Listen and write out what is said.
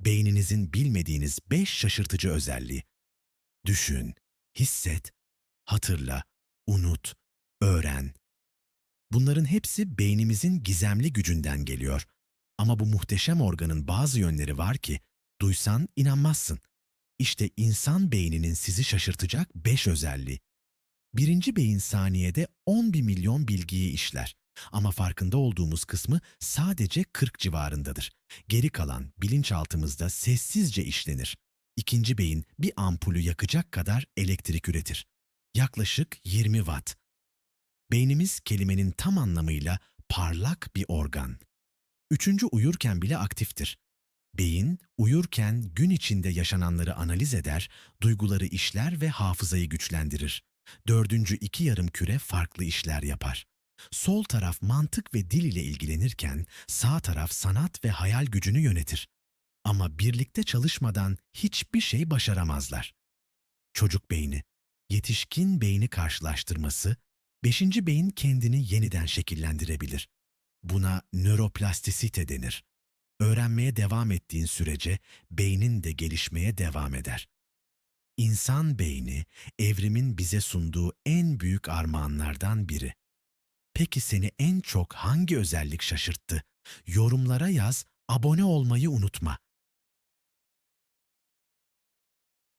beyninizin bilmediğiniz beş şaşırtıcı özelliği. Düşün, hisset, hatırla, unut, öğren. Bunların hepsi beynimizin gizemli gücünden geliyor. Ama bu muhteşem organın bazı yönleri var ki duysan inanmazsın. İşte insan beyninin sizi şaşırtacak beş özelliği. Birinci beyin saniyede 11 milyon bilgiyi işler. Ama farkında olduğumuz kısmı sadece 40 civarındadır. Geri kalan bilinçaltımızda sessizce işlenir. İkinci beyin bir ampulü yakacak kadar elektrik üretir. Yaklaşık 20 watt. Beynimiz kelimenin tam anlamıyla parlak bir organ. Üçüncü uyurken bile aktiftir. Beyin, uyurken gün içinde yaşananları analiz eder, duyguları işler ve hafızayı güçlendirir. Dördüncü iki yarım küre farklı işler yapar. Sol taraf mantık ve dil ile ilgilenirken sağ taraf sanat ve hayal gücünü yönetir. Ama birlikte çalışmadan hiçbir şey başaramazlar. Çocuk beyni, yetişkin beyni karşılaştırması, beşinci beyin kendini yeniden şekillendirebilir. Buna nöroplastisite denir. Öğrenmeye devam ettiğin sürece beynin de gelişmeye devam eder. İnsan beyni, evrimin bize sunduğu en büyük armağanlardan biri. Peki seni en çok hangi özellik şaşırttı? Yorumlara yaz, abone olmayı unutma.